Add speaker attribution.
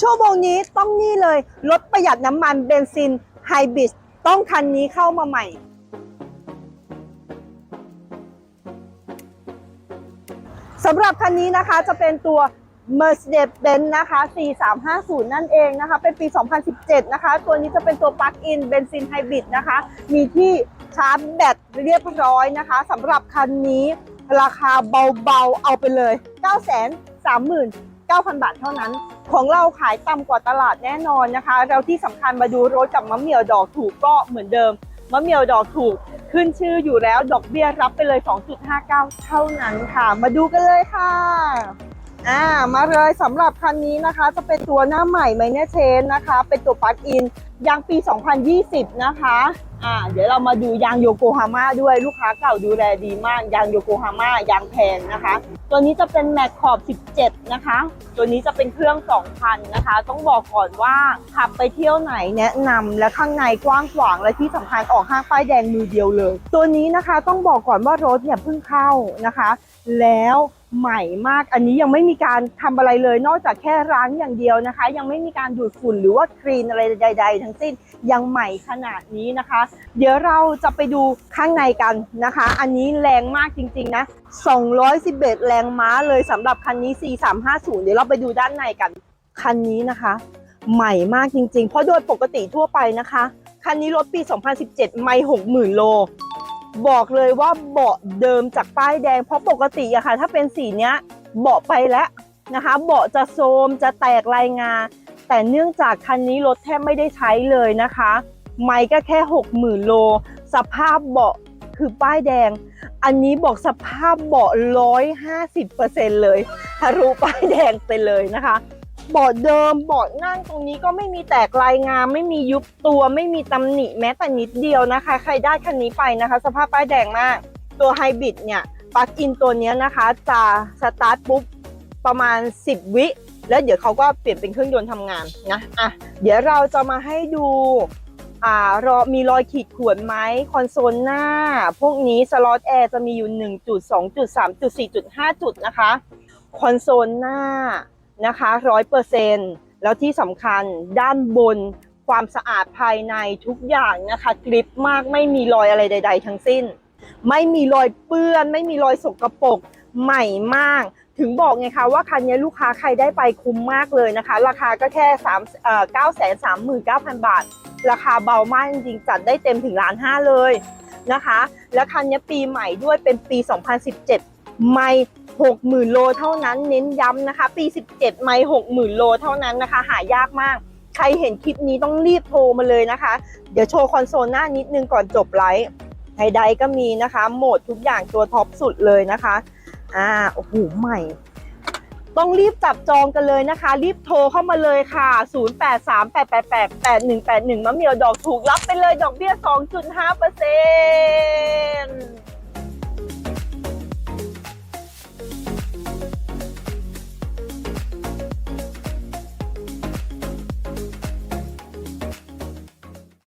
Speaker 1: ชั่วโมงนี้ต้องนี่เลยลดประหยัดน้ำมันเบนซินไฮบริดต้องคันนี้เข้ามาใหม่สำหรับคันนี้นะคะจะเป็นตัว Mercedes-Benz นะคะ 4350 นั่นเองนะคะ เป็นปี 2017 นะคะ ตัวนี้จะเป็นตัว Plug-in เบนซินไฮบริดนะคะ มีที่ชาร์จแบตเรียบร้อยนะคะสำหรับคันนี้ราคาเบาๆ เอาไปเลย 939,000 บาทเท่านั้น ของเราขายต่ำกว่าตลาดแน่นอนนะคะ เราที่สำคัญมาดูรถกับมะเหมี่ยวดอกถูกก็เหมือนเดิมมะเหมี่ยวดอกถูกขึ้นชื่ออยู่แล้วดอกเบี้ยรับไปเลย 2.59 เท่านั้นค่ะ มาดูกันเลยค่ะ อ่ามาเลยสำหรับคันนี้นะคะ จะเป็นตัวหน้าใหม่ไมเนเชนนะคะ เป็นตัวปลั๊กอินยางปี 2020 นะคะอ่าเดี๋ยวเรามาดูยางโยโกฮาม่าด้วยลูกค้าเก่าดูแลดีมาก ยางโยโกฮาม่ายางแพงนะคะ ตัวนี้จะเป็นแม็กขอบ 17 นะคะ ตัวนี้จะเป็นเครื่อง 2,000 นะคะ ต้องบอกก่อนว่าขับไปเที่ยวไหนแนะนำและข้างในกว้างขวางและที่สำคัญออกห้างป้ายแดงมือเดียวเลย ตัวนี้นะคะต้องบอกก่อนว่ารถเนี่ยเพิ่งเข้านะคะ แล้ว ใหม่มาก อันนี้ยังไม่มีการทำอะไรเลย นอกจากแค่ล้างอย่างเดียวนะคะ ยังไม่มีการดูดฝุ่นหรือว่าคลีนอะไรใด ๆ ทั้งสิ้นยังใหม่ขนาดนี้นะคะ เดี๋ยวเราจะไปดูข้างในกันนะคะ อันนี้แรงมากจริง ๆ นะ 211 แรงม้าเลยสำหรับคันนี้ 4350 เดี๋ยวเราไปดูด้านในกัน คันนี้นะคะ ใหม่มากจริง ๆ เพราะโดยปกติทั่วไปนะคะ คันนี้รถปี 2017 ไม่ 60,000 โล บอกเลยว่าเบาะเดิมจากป้ายแดงเพราะปกติอะค่ะ ถ้าเป็นสีเนี้ยเบาะไปแล้วนะคะ เบาะจะโทมจะแตกลายงา แต่เนื่องจากคันนี้รถแทบไม่ได้ใช้เลยนะคะ ไม่ก็แค่ 60,000 โล สภาพเบาะคือป้ายแดง อันนี้บอกสภาพเบาะ150%เลยทะลุป้ายแดงไปเลยนะคะ บาะเดิมเบาะนั่งตรงนี้ก็ไม่มีแตกลายงาม ไม่มียุบตัว ไม่มีตำหนิแม้แต่นิดเดียวนะคะ ใครได้คันนี้ไปนะคะ สภาพป้ายแดงมาก ตัวไฮบริดเนี่ยปลั๊กอินตัวนี้นะคะ จะสตาร์ทปุ๊บประมาณ 10 วิ แล้วเดี๋ยวเขาก็เปลี่ยนเป็นเครื่องยนต์ทำงานนะอะเดี๋ยวเราจะมาให้ดูอ่ารอมีรอยขีดข่วนไหมคอนโซลหน้า พวกนี้สล็อตแอร์จะมีอยู่1จุด2จุด3จุด4จุด5จุดนะคะ คอนโซลหน้า นะคะร้อยเปอร์เซ็นต์แล้วที่สำคัญด้านบนความสะอาดภายในทุกอย่างนะคะกริปมากไม่มีรอยอะไรใด ๆ ทั้งสิ้น ไม่มีรอยเปื้อน ไม่มีรอยสกรปรกใหม่มาก ถึงบอกไงคะว่าคันนี้ลูกค้าใครได้ไปคุ้มมากเลยนะคะ ราคาก็แค่3เอ่อ9 3 9 0 0 0บาท ราคาเบามากจริงๆจัดได้เต็มถึงล้านห้าเลยนะคะ และคันนี้ปีใหม่ด้วยเป็นปี 2017 ไม่60,000โลเท่านั้นเน้นย้ำนะคะ ปี 17 ไม่60,000โลเท่านั้นนะคะ หายากมาก ใครเห็นคลิปนี้ต้องรีบโทรมาเลยนะคะ เดี๋ยวโชว์คอนโซลหน้านิดนึงก่อนจบไลฟ์ไฮไดก็มีนะคะ โหมดทุกอย่างตัวท็อปสุดเลยนะคะอ่าโอ้โหใหม่ ต้องรีบจับจองกันเลยนะคะ รีบโทรเข้ามาเลยค่ะ 0838888181มะเหมียวดอกถูกรับไปเลยดอกเบี้ย 2.5%เ